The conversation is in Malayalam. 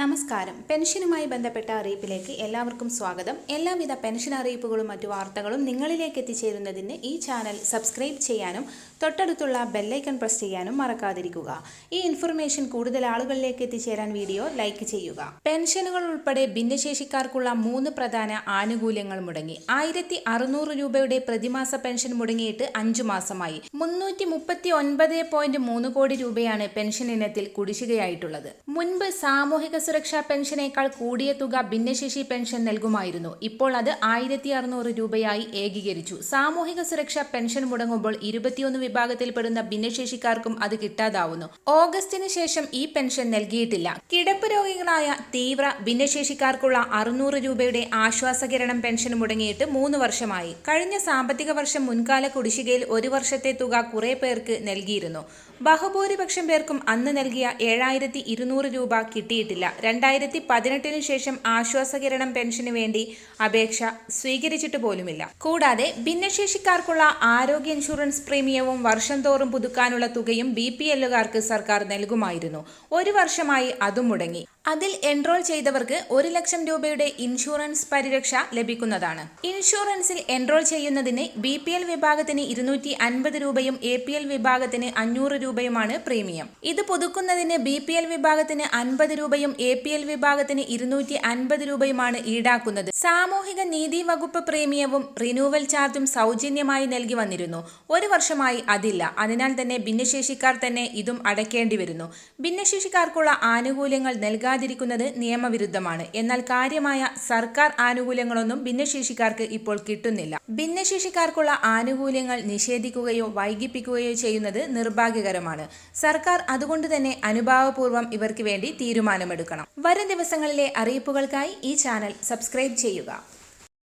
നമസ്കാരം. പെൻഷനുമായി ബന്ധപ്പെട്ട അറിയിപ്പിലേക്ക് എല്ലാവർക്കും സ്വാഗതം. എല്ലാവിധ പെൻഷൻ അറിയിപ്പുകളും മറ്റു വാർത്തകളും നിങ്ങളിലേക്ക് എത്തിച്ചേരുന്നതിന് ഈ ചാനൽ സബ്സ്ക്രൈബ് ചെയ്യാനും തൊട്ടടുത്തുള്ള ബെല്ലൈക്കൺ പ്രസ് ചെയ്യാനും മറക്കാതിരിക്കുക. ഈ ഇൻഫർമേഷൻ കൂടുതൽ ആളുകളിലേക്ക് എത്തിച്ചേരാൻ വീഡിയോ ലൈക്ക് ചെയ്യുക. പെൻഷനുകൾ ഉൾപ്പെടെ ഭിന്നശേഷിക്കാർക്കുള്ള മൂന്ന് പ്രധാന ആനുകൂല്യങ്ങൾ മുടങ്ങി. ആയിരത്തി അറുന്നൂറ് രൂപയുടെ പ്രതിമാസ പെൻഷൻ മുടങ്ങിയിട്ട് അഞ്ചു മാസമായി. മുന്നൂറ്റി മുപ്പത്തി ഒൻപത് പോയിന്റ് മൂന്ന് കോടി രൂപയാണ് പെൻഷൻ ഇനത്തിൽ കുടിശ്ശികയായിട്ടുള്ളത്. മുൻപ് സാമൂഹിക സുരക്ഷാ പെൻഷനേക്കാൾ കൂടിയ തുക ഭിന്നശേഷി പെൻഷൻ നൽകുമായിരുന്നു. ഇപ്പോൾ അത് ആയിരത്തി അറുന്നൂറ് രൂപയായി ഏകീകരിച്ചു. സാമൂഹിക സുരക്ഷാ പെൻഷൻ മുടങ്ങുമ്പോൾ ഇരുപത്തിയൊന്ന് വിഭാഗത്തിൽപ്പെടുന്ന ഭിന്നശേഷിക്കാർക്കും അത് കിട്ടാതാവുന്നു. ഓഗസ്റ്റിന് ശേഷം ഈ പെൻഷൻ നൽകിയിട്ടില്ല. കിടപ്പ് രോഗികളായ തീവ്ര ഭിന്നശേഷിക്കാർക്കുള്ള അറുന്നൂറ് രൂപയുടെ ആശ്വാസകിരണം പെൻഷൻ മുടങ്ങിയിട്ട് മൂന്ന് വർഷമായി. കഴിഞ്ഞ സാമ്പത്തിക വർഷം മുൻകാല കുടിശ്ശികയിൽ ഒരു വർഷത്തെ തുക കുറെ പേർക്ക് നൽകിയിരുന്നു. ബഹുഭൂരിപക്ഷം പേർക്കും അന്ന് നൽകിയ ഏഴായിരത്തി ഇരുന്നൂറ് രൂപ കിട്ടിയിട്ടില്ല. രണ്ടായിരത്തി പതിനെട്ടിനു ശേഷം ആശ്വാസകിരണം പെൻഷന് വേണ്ടി അപേക്ഷ സ്വീകരിച്ചിട്ട് പോലുമില്ല. കൂടാതെ ഭിന്നശേഷിക്കാർക്കുള്ള ആരോഗ്യ ഇൻഷുറൻസ് പ്രീമിയവും വർഷം തോറും പുതുക്കാനുള്ള തുകയും ബി പി എല്ലുകാർക്ക് സർക്കാർ നൽകുമായിരുന്നു. ഒരു വർഷമായി അതും മുടങ്ങി. അതിൽ എൻറോൾ ചെയ്തവർക്ക് ഒരു ലക്ഷം രൂപയുടെ ഇൻഷുറൻസ് പരിരക്ഷ ലഭിക്കുന്നതാണ്. ഇൻഷുറൻസിൽ എൻറോൾ ചെയ്യുന്നതിന് ബി പി എൽ വിഭാഗത്തിന് ഇരുന്നൂറ്റി അൻപത് രൂപയും എ പി എൽ വിഭാഗത്തിന് അഞ്ഞൂറ് രൂപയുമാണ് പ്രീമിയം. ഇത് പുതുക്കുന്നതിന് ബി പി എൽ വിഭാഗത്തിന് അൻപത് രൂപയും എ പി എൽ വിഭാഗത്തിന് ഇരുന്നൂറ്റി അൻപത് രൂപയുമാണ് ഈടാക്കുന്നത്. സാമൂഹിക നീതി വകുപ്പ് പ്രീമിയവും റിന്യൂവൽ ചാർജും സൗജന്യമായി നൽകി വന്നിരുന്നു. ഒരു വർഷമായി അതില്ല. അതിനാൽ തന്നെ ഭിന്നശേഷിക്കാർ തന്നെ ഇതും അടയ്ക്കേണ്ടി വരുന്നു. ഭിന്നശേഷിക്കാർക്കുള്ള ആനുകൂല്യങ്ങൾ നൽകാതിരിക്കുന്നത് നിയമവിരുദ്ധമാണ്. എന്നാൽ കാര്യമായ സർക്കാർ ആനുകൂല്യങ്ങളൊന്നും ഭിന്നശേഷിക്കാർക്ക് ഇപ്പോൾ കിട്ടുന്നില്ല. ഭിന്നശേഷിക്കാർക്കുള്ള ആനുകൂല്യങ്ങൾ നിഷേധിക്കുകയോ വൈകിപ്പിക്കുകയോ ചെയ്യുന്നത് നിർഭാഗ്യകരമാണ്. സർക്കാർ അതുകൊണ്ട് തന്നെ അനുഭാവപൂർവം ഇവർക്ക് വേണ്ടി തീരുമാനമെടുക്കണം. വരും ദിവസങ്ങളിലെ അറിയിപ്പുകൾക്കായി ഈ ചാനൽ സബ്സ്ക്രൈബ് ചെയ്യുക.